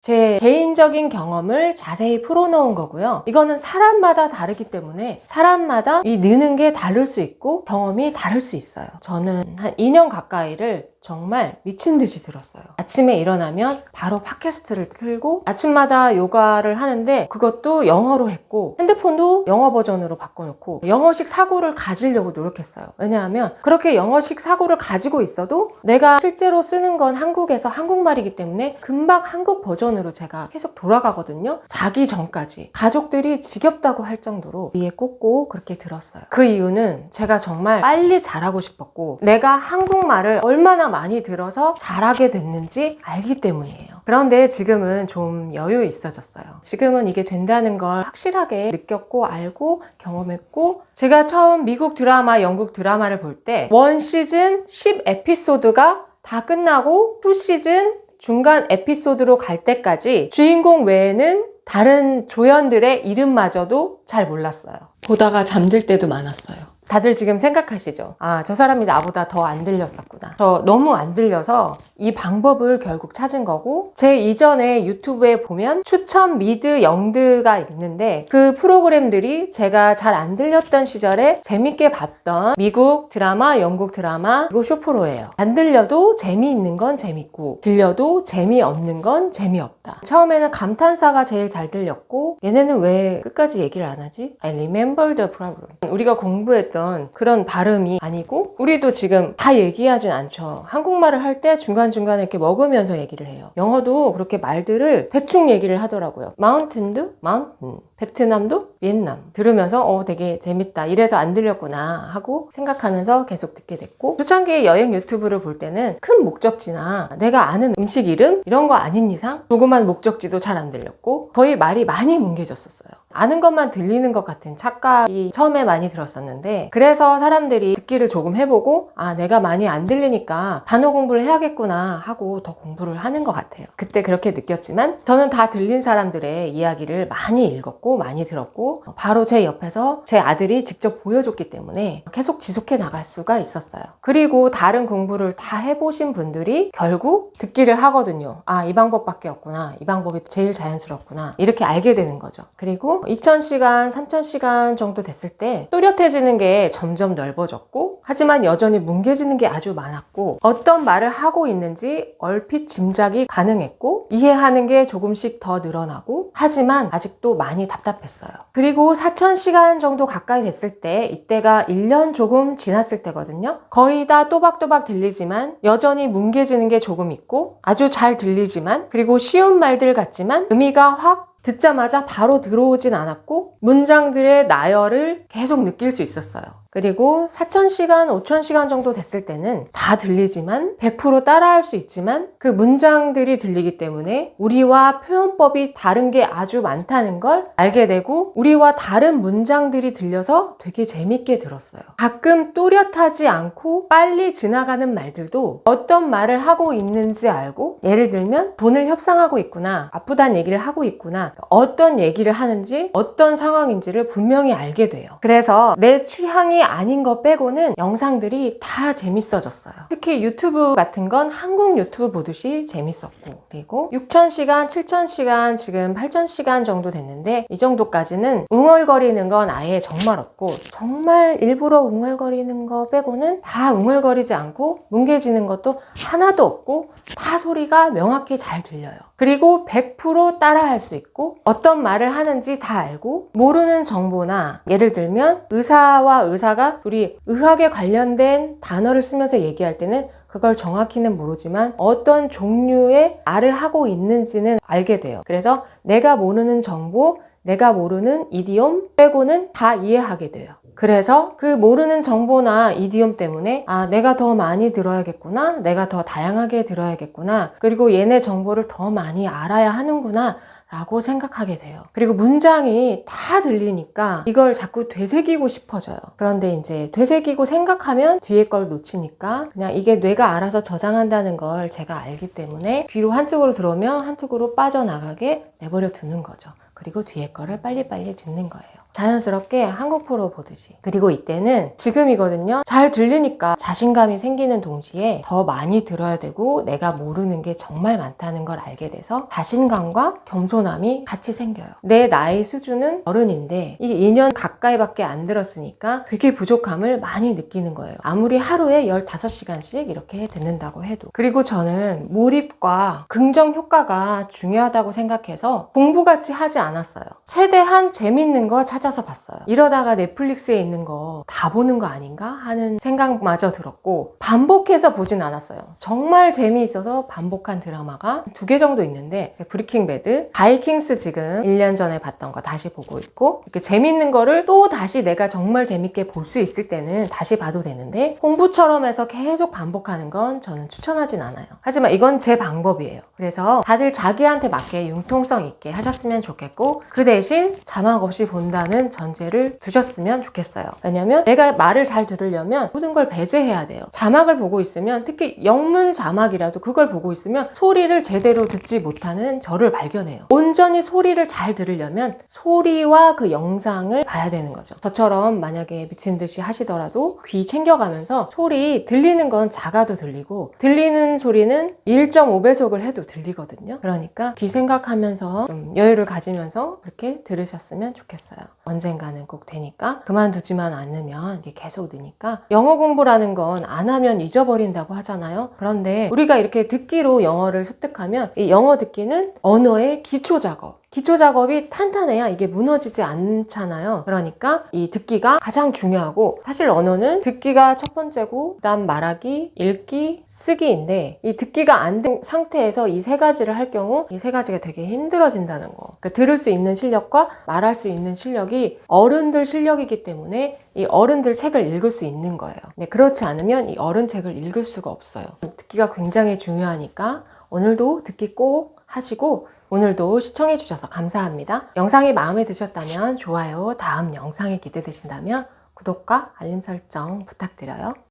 제 개인적인 경험을 자세히 풀어놓은 거고요. 이거는 사람마다 다르기 때문에 사람마다 이 느는 게 다를 수 있고 경험이 다를 수 있어요. 저는 한 2년 가까이를 정말 미친 듯이 들었어요. 아침에 일어나면 바로 팟캐스트를 틀고 아침마다 요가를 하는데 그것도 영어로 했고 핸드폰도 영어 버전으로 바꿔놓고 영어식 사고를 가지려고 노력했어요. 왜냐하면 그렇게 영어식 사고를 가지고 있어도 내가 실제로 쓰는 건 한국에서 한국말이기 때문에 금방 한국 버전으로 제가 계속 돌아가거든요. 자기 전까지 가족들이 지겹다고 할 정도로 위에 꽂고 그렇게 들었어요. 그 이유는 제가 정말 빨리 잘하고 싶었고 내가 한국말을 얼마나 많이 들어서 잘하게 됐는지 알기 때문이에요. 그런데 지금은 좀 여유 있어졌어요. 지금은 이게 된다는 걸 확실하게 느꼈고 알고 경험했고 제가 처음 미국 드라마, 영국 드라마를 볼 때 원 시즌 10 에피소드가 다 끝나고 2 시즌 중간 에피소드로 갈 때까지 주인공 외에는 다른 조연들의 이름마저도 잘 몰랐어요. 보다가 잠들 때도 많았어요. 다들 지금 생각하시죠? 아, 저 사람이 나보다 더 안 들렸었구나. 저 너무 안 들려서 이 방법을 결국 찾은 거고, 제 이전에 유튜브에 보면 추천 미드 영드가 있는데 그 프로그램들이 제가 잘 안 들렸던 시절에 재밌게 봤던 미국 드라마, 영국 드라마, 그리고 쇼프로예요. 안 들려도 재미있는 건 재밌고, 들려도 재미없는 건 재미없다. 처음에는 감탄사가 제일 잘 들렸고, 얘네는 왜 끝까지 얘기를 안 하지? I remember the problem. 우리가 공부했던 그런 발음이 아니고 우리도 지금 다 얘기하진 않죠. 한국말을 할 때 중간중간에 이렇게 먹으면서 얘기를 해요. 영어도 그렇게 말들을 대충 얘기를 하더라고요. 마운틴도 마운틴. 베트남도 비엔남 들으면서 어 되게 재밌다 이래서 안 들렸구나 하고 생각하면서 계속 듣게 됐고 초창기 여행 유튜브를 볼 때는 큰 목적지나 내가 아는 음식 이름 이런 거 아닌 이상 조그만 목적지도 잘 안 들렸고 거의 말이 많이 뭉개졌었어요 아는 것만 들리는 것 같은 착각이 처음에 많이 들었었는데 그래서 사람들이 듣기를 조금 해보고 아 내가 많이 안 들리니까 단어 공부를 해야겠구나 하고 더 공부를 하는 것 같아요. 그때 그렇게 느꼈지만 저는 다 들린 사람들의 이야기를 많이 읽었고 많이 들었고 바로 제 옆에서 제 아들이 직접 보여줬기 때문에 계속 지속해 나갈 수가 있었어요. 그리고 다른 공부를 다 해보신 분들이 결국 듣기를 하거든요. 아 이 방법밖에 없구나. 이 방법이 제일 자연스럽구나. 이렇게 알게 되는 거죠. 그리고 2000시간, 3000시간 정도 됐을 때 또렷해지는 게 점점 넓어졌고 하지만 여전히 뭉개지는 게 아주 많았고 어떤 말을 하고 있는지 얼핏 짐작이 가능했고 이해하는 게 조금씩 더 늘어나고 하지만 아직도 많이 답답했어요. 그리고 4000시간 정도 가까이 됐을 때 이때가 1년 조금 지났을 때거든요. 거의 다 또박또박 들리지만 여전히 뭉개지는 게 조금 있고 아주 잘 들리지만 그리고 쉬운 말들 같지만 의미가 확 듣자마자 바로 들어오진 않았고 문장들의 나열을 계속 느낄 수 있었어요. 그리고 4,000시간, 5,000시간 정도 됐을 때는 다 들리지만 100% 따라할 수 있지만 그 문장들이 들리기 때문에 우리와 표현법이 다른 게 아주 많다는 걸 알게 되고 우리와 다른 문장들이 들려서 되게 재밌게 들었어요. 가끔 또렷하지 않고 빨리 지나가는 말들도 어떤 말을 하고 있는지 알고 예를 들면 돈을 협상하고 있구나, 아프다는 얘기를 하고 있구나, 어떤 얘기를 하는지 어떤 상황인지를 분명히 알게 돼요. 그래서 내 취향이 아닌 거 빼고는 영상들이 다 재밌어졌어요. 특히 유튜브 같은 건 한국 유튜브 보듯이 재밌었고 그리고 6,000시간, 7,000시간, 지금 8,000시간 정도 됐는데 이 정도까지는 웅얼거리는 건 아예 정말 없고 정말 일부러 웅얼거리는 거 빼고는 다 웅얼거리지 않고 뭉개지는 것도 하나도 없고 다 소리가 명확히 잘 들려요. 그리고 100% 따라할 수 있고 어떤 말을 하는지 다 알고 모르는 정보나 예를 들면 의사와 의사가 둘이 의학에 관련된 단어를 쓰면서 얘기할 때는 그걸 정확히는 모르지만 어떤 종류의 말을 하고 있는지는 알게 돼요. 그래서 내가 모르는 정보, 내가 모르는 이디옴 빼고는 다 이해하게 돼요. 그래서 그 모르는 정보나 이디옴 때문에 아 내가 더 많이 들어야겠구나 내가 더 다양하게 들어야겠구나 그리고 얘네 정보를 더 많이 알아야 하는구나 라고 생각하게 돼요. 그리고 문장이 다 들리니까 이걸 자꾸 되새기고 싶어져요. 그런데 이제 되새기고 생각하면 뒤에 걸 놓치니까 그냥 이게 뇌가 알아서 저장한다는 걸 제가 알기 때문에 귀로 한쪽으로 들어오면 한쪽으로 빠져나가게 내버려 두는 거죠. 그리고 뒤에 거를 빨리빨리 듣는 거예요. 자연스럽게 한국 프로 보듯이. 그리고 이때는 지금이거든요. 잘 들리니까 자신감이 생기는 동시에 더 많이 들어야 되고 내가 모르는 게 정말 많다는 걸 알게 돼서 자신감과 겸손함이 같이 생겨요. 내 나이 수준은 어른인데 이게 2년 가까이밖에 안 들었으니까 되게 부족함을 많이 느끼는 거예요. 아무리 하루에 15시간씩 이렇게 듣는다고 해도. 그리고 저는 몰입과 긍정 효과가 중요하다고 생각해서 공부같이 하지 않았어요. 최대한 재밌는 거 찾 아서 봤어요. 이러다가 넷플릭스에 있는 거 다 보는 거 아닌가 하는 생각마저 들었고 반복해서 보진 않았어요. 정말 재미있어서 반복한 드라마가 두 개 정도 있는데 브리킹 배드, 바이킹스 지금 1년 전에 봤던 거 다시 보고 있고 이렇게 재밌는 거를 또 다시 내가 정말 재밌게 볼 수 있을 때는 다시 봐도 되는데 공부처럼 해서 계속 반복하는 건 저는 추천하진 않아요. 하지만 이건 제 방법이에요. 그래서 다들 자기한테 맞게 융통성 있게 하셨으면 좋겠고 그 대신 자막 없이 본다 는 전제를 두셨으면 좋겠어요. 왜냐면 내가 말을 잘 들으려면 모든 걸 배제해야 돼요. 자막을 보고 있으면 특히 영문 자막이라도 그걸 보고 있으면 소리를 제대로 듣지 못하는 저를 발견해요. 온전히 소리를 잘 들으려면 소리와 그 영상을 봐야 되는 거죠. 저처럼 만약에 미친 듯이 하시더라도 귀 챙겨가면서 소리 들리는 건 작아도 들리고 들리는 소리는 1.5배속을 해도 들리거든요. 그러니까 귀 생각하면서 좀 여유를 가지면서 그렇게 들으셨으면 좋겠어요. 언젠가는 꼭 되니까 그만두지만 않으면 이게 계속 느니까 영어 공부라는 건 안 하면 잊어버린다고 하잖아요. 그런데 우리가 이렇게 듣기로 영어를 습득하면 이 영어 듣기는 언어의 기초 작업 기초 작업이 탄탄해야 이게 무너지지 않잖아요. 그러니까 이 듣기가 가장 중요하고 사실 언어는 듣기가 첫 번째고 그다음 말하기, 읽기, 쓰기인데 이 듣기가 안 된 상태에서 이 세 가지를 할 경우 이 세 가지가 되게 힘들어진다는 거. 그러니까 들을 수 있는 실력과 말할 수 있는 실력이 어른들 실력이기 때문에 이 어른들 책을 읽을 수 있는 거예요. 네, 그렇지 않으면 이 어른 책을 읽을 수가 없어요. 듣기가 굉장히 중요하니까 오늘도 듣기 꼭 하시고 오늘도 시청해 주셔서 감사합니다. 영상이 마음에 드셨다면 좋아요, 다음 영상이 기대되신다면 구독과 알림 설정 부탁드려요.